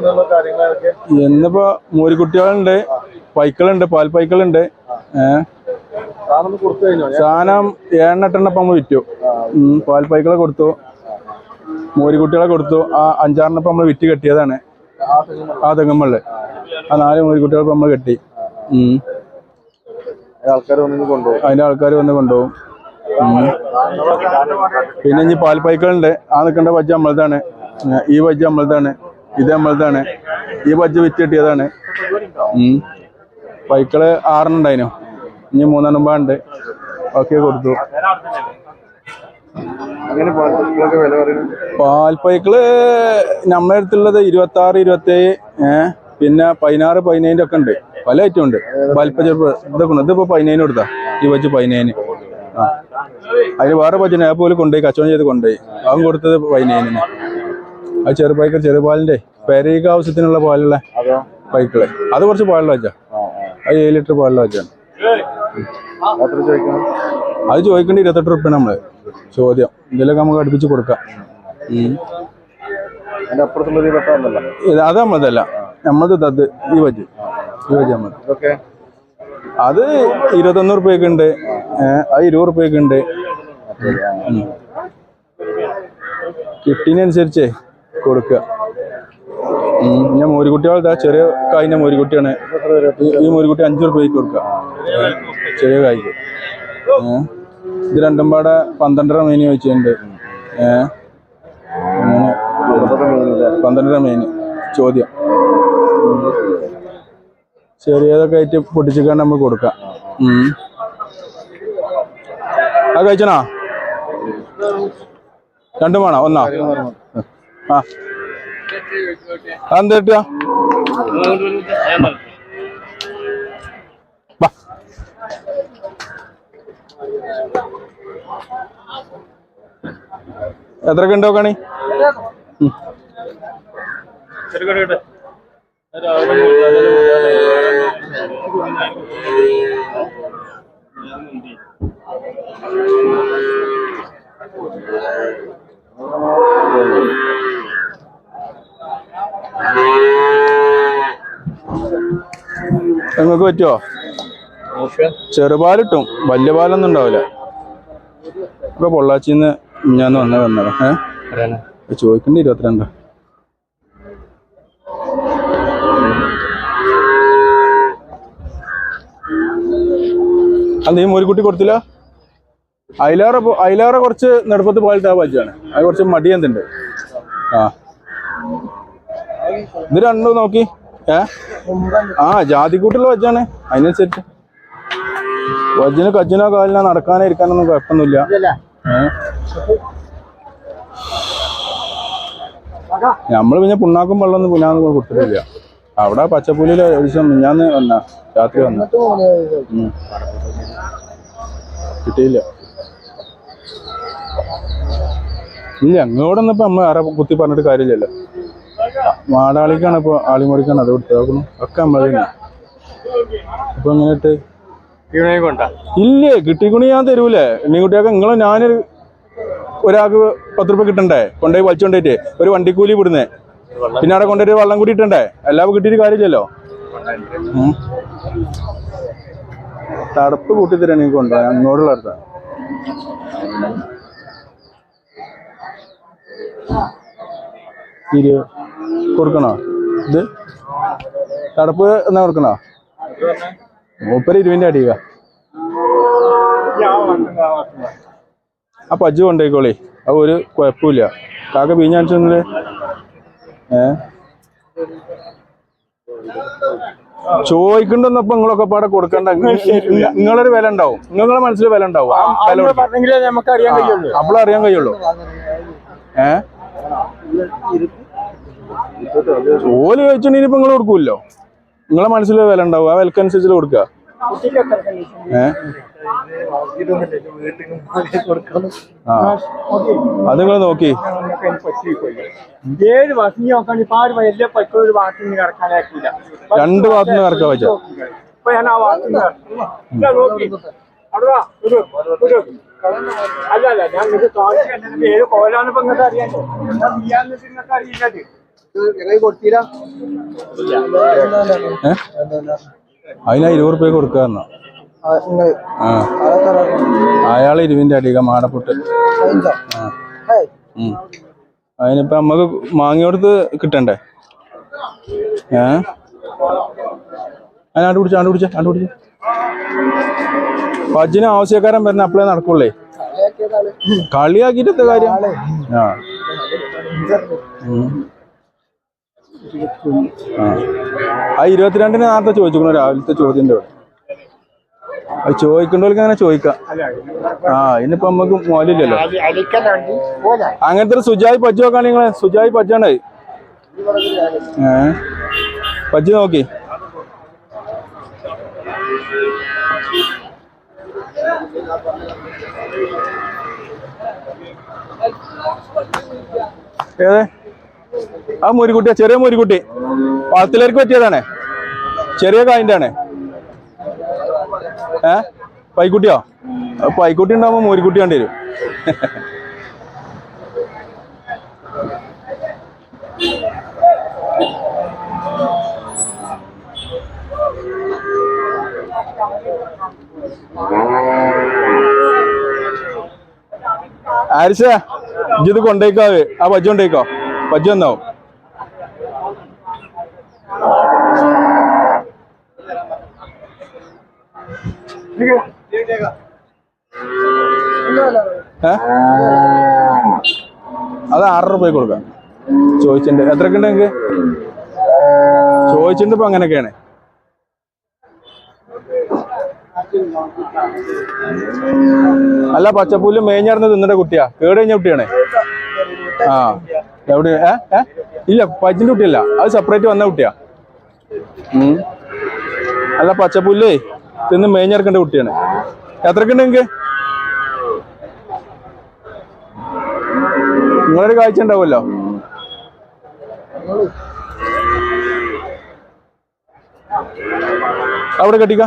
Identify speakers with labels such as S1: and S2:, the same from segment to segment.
S1: വന്നുള്ള കാര്യങ്ങളൊക്കെ?
S2: ഇന്നിപ്പോ മൂരിക്കുട്ടികളുണ്ട് പൈക്കളുണ്ട് പാൽ പൈക്കളുണ്ട്. ഏഹ്
S1: സാധനം കൊടുത്തു കഴിഞ്ഞോ?
S2: സാധനം ഏഴെണ്ണെട്ടെണ്ണം ഇപ്പൊ നമ്മൾ വിറ്റു. പാൽ പൈക്കളെ കൊടുത്തു. മോരിക്കുട്ടികളെ കൊടുത്തു. ആ അഞ്ചാറെണ്ണം ഇപ്പൊ നമ്മൾ വിറ്റ് കെട്ടിയതാണ്.
S1: ആ തെങ്ങമ്മൾ
S2: ആ നാല് മൂരിക്കുട്ടികൾ ഇപ്പൊ നമ്മൾ കെട്ടി. അതിന്റെ ആൾക്കാർ വന്ന് കൊണ്ടുപോകും. പിന്നെ ഇനി പാൽ പൈക്കളുണ്ട്. ആ നിൽക്കേണ്ട വജ്ജ നമ്മളതാണ് ഈ വജ്ജ നമ്മളതാണ് ഇത് നമ്മളതാണ്. ഈ ബജ്ജ് വിറ്റ് കിട്ടിയതാണ്. പൈക്കൾ ആറെണ്ണം ഉണ്ടായിനു. ഇനി മൂന്നെണ്ണം പാണ്ട് ഒക്കെ കൊടുത്തു. പാൽപ്പൈക്കൾ നമ്മുടെ അടുത്തുള്ളത് ഇരുപത്തി ആറ് ഇരുപത്തി ഏഴ് ഏഹ് പിന്നെ പതിനാറ് പതിനേഴിന്റെ ഒക്കെ ഉണ്ട്. പല ഐറ്റം ഉണ്ട്. വലിപ്പ ചെറുപ്പം ഇതൊക്കെ ഉണ്ട് ഇതിപ്പോ പതിനേഴിന് കൊടുത്താ. ഈ വച്ച് പതിനേഴിന്. ആ. അതിന് വേറെ പച്ചിനെ ആ പോലും കൊണ്ടുപോയി കച്ചവടം ചെയ്ത് കൊണ്ടുപോയി. അവൻ കൊടുത്തത് പതിനേഴിന് ആ ചെറുപൈക്കൾ ചെറുപാലിന്റെ പെരയ്ക്ക് ആവശ്യത്തിനുള്ള പാലുള്ള പൈക്കിളെ. അത് കുറച്ച് പാലുള്ള വെച്ചാ.
S1: ആ
S2: അത് ഏഴ് ലിറ്റർ പാലുള്ള വെച്ചാണ് അത് ചോദിക്കേണ്ട ഇരുപത്തെട്ട് റുപ്യ നമ്മൾ. ചോദ്യം. ഇതിലൊക്കെ നമുക്ക് അടുപ്പിച്ച് കൊടുക്കാം. അത് നമ്മളതല്ല. നമ്മളത് തത് ഈ വജ്. ഈ വജ് നമ്മൾ അത് ഇരുപത്തൊന്ന് റുപ്യൊക്കെ ഉണ്ട്. അത് ഇരുപത് റുപ്യൊക്കെ ഉണ്ട്. കിട്ടിനനുസരിച്ചേ കൊടുക്കുക. ഞാൻ മോരിക്കുട്ടികളുടെ ചെറിയ കായിന്റെ മോരിക്കുട്ടിയാണ് ഈ- മോരുകുട്ടി അഞ്ചു റുപ്യക്ക് കൊടുക്കുക. ചെറിയ കായ്ക്ക്. ഇത് രണ്ടും പാടെ പന്ത്രണ്ടര മീന് വെച്ചിട്ടുണ്ട് പന്ത്രണ്ടര മീന് ചോദ്യം. ചെറിയതൊക്കെ ആയിട്ട് പൊട്ടിച്ചിക്കാണ്ട് നമുക്ക് കൊടുക്കാം. അത് കഴിച്ചണോ? രണ്ടും വേണോ? ഒന്നാ? ആ. അതെന്താ കിട്ടുക? ഉണ്ടോ കണി ഉം. നിങ്ങൾക്ക് പറ്റുമോ ചെറുപാലിട്ടും വലിയ പാലൊന്നും ഉണ്ടാവില്ല. ഇപ്പൊ പൊള്ളാച്ചിന്ന് ഞാൻ വന്ന വന്നത്. ഏഹ് ചോദിക്കണ്ട ഇരുപത്തിരണ്ട്. അത് നീ മോരിക്കുട്ടി കൊടുത്തില്ല? അയിലാറ അയിലാറ കുറച്ച് നെടുപ്പത്ത് പാലിട്ടാ പറ്റാണ് അത് കുറച്ച് മടിയന്തുണ്ട്. ആ. ഇത് രണ്ടും നോക്കി. ഏ? ആ ജാതിക്കൂട്ടുള്ള വജ്ജാണ്. അതിനനുസരിച്ച്. വജ്ജിന് കജ്ജിനോ കാലിനോ നടക്കാനോ ഇരിക്കാനൊന്നും കുഴപ്പമൊന്നുമില്ല? നമ്മൾ പിന്നെ പുണ്ണാക്കും വെള്ളമൊന്നും പുന്നാന്ന് കൊടുത്തിട്ടില്ല. അവിടെ പച്ചപ്പുലിയിലെ ഒരു ദിവസം മിഞ്ഞാന്ന് വന്ന രാത്രി വന്ന. കിട്ടിയില്ല. ഇല്ല അങ്ങോട്ടൊന്നും ഇപ്പൊ അമ്മ വേറെ കുത്തി പറഞ്ഞിട്ട് കാര്യമില്ലല്ലോ. മാടാളിക്കാണ് ഇപ്പൊ ആളിമുറിക്കാണ് അത് കൊടുത്തേക്കണം ഒക്കെ നമ്മൾ തന്നെ ഇപ്പൊ എങ്ങനെയിട്ട് ഇല്ലേ കിട്ടിക്കുണി ഞാൻ തരൂലേ. എണ്ണിക്കുട്ടിയൊക്കെ നിങ്ങളെ ഞാനൊരു ഒരാൾക്ക് പത്ത് റുപ്യ കിട്ടണ്ടേ? കൊണ്ടുപോയി വലിച്ചുകൊണ്ടേറ്റ് ഒരു വണ്ടിക്കൂലി വിടുന്നേ പിന്നെ അവിടെ കൊണ്ടുപോയി വെള്ളം കൂടി ഇട്ടണ്ടേ? എല്ലാം കിട്ടിയിട്ട് കാര്യമില്ലല്ലോ. തടപ്പ് കൂട്ടി തരാൻ എനിക്ക് കൊണ്ടോ അങ്ങോട്ടുള്ള അടുത്ത. ഇരു കൊടുക്കണോ? ഇത്? തടപ്പ് എന്നാ കൊടുക്കണോ? മൂപ്പര് ഇരുവിന്റെ അടിയുക ആ പജ്ജ് കൊണ്ടേക്കോളി അത് ഒരു കുഴപ്പമില്ല. കാക്ക പീഞ്ഞാണിച്ചെന്നിൽ ഏ? ചോദിക്കണ്ടെന്നപ്പോ നിങ്ങളൊക്കെ പാടെ കൊടുക്കണ്ട. നിങ്ങ- നിങ്ങളൊരു വില ഉണ്ടാവും. നിങ്ങളുടെ മനസ്സിൽ വില ഉണ്ടാവും. ആ വില കൊടുക്കാം.
S3: പറഞ്ഞെങ്കിലേ നമുക്ക് അറിയാൻ കഴിയുള്ളൂ.
S2: അപ്പോൾ അറിയാൻ കഴിയുള്ളൂ. ഏ? ഓൽ ചോദിച്ചിട്ടുണ്ടെങ്കിൽ ഇപ്പൊ നിങ്ങൾ കൊടുക്കൂല്ലോ? നിങ്ങളെ മനസ്സിൽ വില ഉണ്ടാവും. ആ വിലക്കനുസരിച്ച് കൊടുക്കുക അത് നിങ്ങൾ നോക്കി.
S3: ഏഴ് നോക്കാൻ ഇപ്പൊ വലിയ ഒരു കിടക്കാനാക്കില്ല
S2: രണ്ട് ഭാഗത്തുനിന്ന് കറക്കാൻ പറ്റും?
S3: ഇപ്പൊ ഞാൻ ആ ഭാഗത്ത് നിന്ന് കിടക്കുന്നു. ഇതാ നോക്കി. അവിടെ വാ, ഒരു ഒരു. അല്ല അല്ല. ഞാൻ കോലാണ് ഇപ്പൊ നിങ്ങൾക്ക് അറിയാൻ നിങ്ങൾക്ക്
S2: ഏ അതിനാ ഇരുപത് റുപ്യ കൊടുക്കുക ആ അയാൾ ഇരുവിന്റെ അടിക മാടപ്പൊട്ട്. അതിനിപ്പ നമ്മക്ക് മാങ്ങിയോടത്ത് കിട്ടണ്ടേ? ഏ? അതിനാണ്ട് പിടിച്ച ആണ്ട് പിടിച്ച ആണ്ട് പിടിച്ച പജ്ജിന് ആവശ്യക്കാരൻ വരുന്ന അപ്പളേ നടക്കുള്ളേ. കളിയാക്കിട്ട് കാര്യം? ആ. ആ. ഇരുപത്തിരണ്ടിന് നേരത്തെ ചോദിച്ചു രാവിലത്തെ ചോദ്യന്റെ ഇവിടെ അത് ചോദിക്കേണ്ടവർക്ക് അങ്ങനെ ചോദിക്കാം. ആ ഇനിയിപ്പോ നമുക്ക് മോലില്ലല്ലോ. അങ്ങനത്തെ ഒരു സുജായി പജ്ജ് നോക്കാൻ നിങ്ങളെ. സുജായി പജ്ജാണ് ഏ? പച്ച നോക്കി. ഏത്? ആ മുരിക്കുട്ടിയാ ചെറിയ മോരിക്കുട്ടി വളത്തിലേക്ക് പറ്റിയതാണേ. ചെറിയ കായിന്റെ ആണ് ഏ? പൈക്കുട്ടിയോ? പൈക്കുട്ടി ഉണ്ടാവുമ്പോ മോരിക്കുട്ടി കണ്ടു വരും. ആരിശ ഇത് കൊണ്ടേക്കാവ് ആ പജ്ജ കൊണ്ടേക്കോ. പജ്ജ വന്നാവും ഏ അത് ആറ് രൂപ കൊടുക്കാം. ചോദിച്ചിട്ടുണ്ട്. എത്രയൊക്കെ ഉണ്ട് നിങ്ങക്ക്? ചോദിച്ചിട്ടുണ്ട് ഇപ്പൊ അങ്ങനെയൊക്കെയാണ്. അല്ല പച്ചപ്പൂൽ മേഞ്ഞാർന്ന് തിന്നിട്ട കുട്ടിയാ. കേട് കഴിഞ്ഞ കുട്ടിയാണേ. ആ എവിടെ? ഏ ഏ? ഇല്ല പച്ചിന്റെ കുട്ടിയല്ല. അത് സെപ്പറേറ്റ് വന്ന കുട്ടിയാ. അല്ല പച്ചപ്പുല്ലേ? തിന്ന് മേഞ്ഞെടുക്കേണ്ട കുട്ടിയാണ്. എത്രക്കുണ്ട് നിങ്ങക്ക്? നിങ്ങളൊരു കാഴ്ച ഉണ്ടാവുമല്ലോ. അവിടെ കെട്ടിക്ക.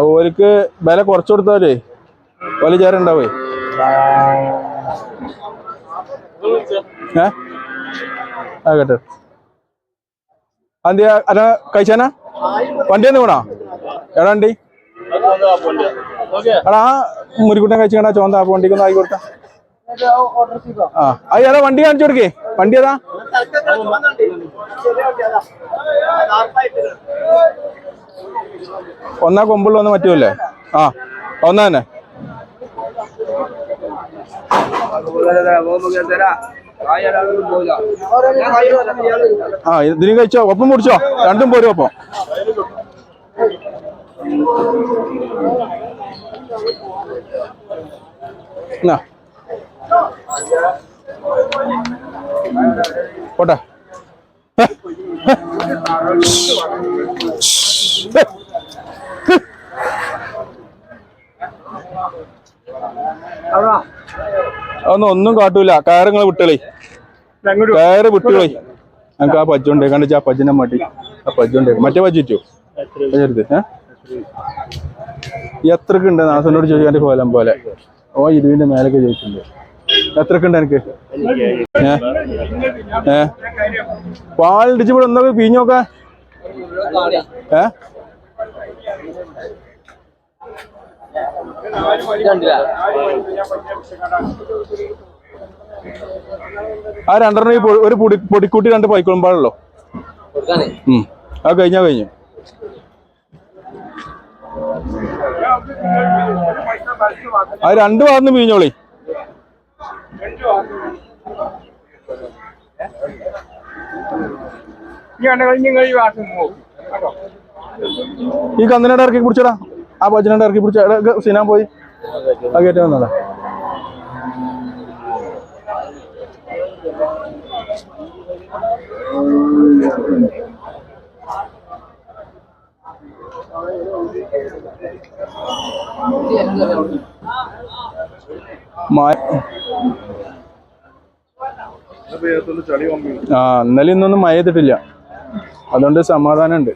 S2: ഓർക്ക് വില കുറച്ചു കൊടുത്താലേ വലിയ ചേരം ഉണ്ടാവേ. ഏ? ആ കേട്ടോ. അതെന്തിയാ? അല്ല കഴിച്ചാനാ? വണ്ടി ഒന്ന് വേണോ എടാ വണ്ടി. എടാ മുരിക്കുട്ടൻ കഴിച്ചാ ചോന്ത ആ വണ്ടിക്ക് ഒന്ന് ആയിക്കോട്ടെ ആ അത് ഏതാ വണ്ടി കാണിച്ചു കൊടുക്കേ. വണ്ടി ഏതാ? ഒന്നാ കൊമ്പുള്ള ഒന്ന് പറ്റൂല്ലേ ആ ഒന്നാ തന്നെ. ആ ഇതിനും കഴിച്ചോ? ഒപ്പം മുടിച്ചോ രണ്ടും പോരും ഒപ്പം. പോട്ടെ. അതൊന്നും ഒന്നും കാട്ടൂല. കയറിങ്ങൾ വിട്ടുകളി കയറ് വിട്ടുപോയി ഞങ്ങൾക്ക് ആ പജ്ജുണ്ട് കണ്ടിച്ച് ആ പജ്ജിനെ മടി ആ പജ്ജുണ്ട് മറ്റേ പജ്ജിറ്റോ ഏ? എത്രക്ക് ഉണ്ട്? നാസനോട് ചോദിക്കാൻ കോലം പോലെ. ഓ ഇരുവിന്റെ മേലൊക്കെ ചോദിച്ചിട്ടുണ്ട്. എത്രക്ക് ഉണ്ട് എനിക്ക്? ഏ? ഏ? പാലിടിച്ച് ഇവിടെ എന്തൊക്കെ പിഞ്ഞോക്ക ഏ? ആ രണ്ടെണ്ണം ഈ ഒരു പൊടി പൊടിക്കൂട്ടി രണ്ട് പൈക്കോളും പാടുള്ളൂ? ഉം. ആ കഴിഞ്ഞാ കഴിഞ്ഞു. ആ രണ്ട് ഭാഗത്തുനിന്ന് പിഴിഞ്ഞോളി. ഈ കന്നിനോട് ഇറക്കി പിടിച്ചടാ ആ ഭജനോട് ഇറക്കി പിടിച്ച സിനാൻ പോയി. ആ കയറ്റി വന്നതാ. ആ ഇന്നലെ ഇന്നൊന്നും മഴ ചെയ്തിട്ടില്ല അതുകൊണ്ട് സമാധാനമുണ്ട്.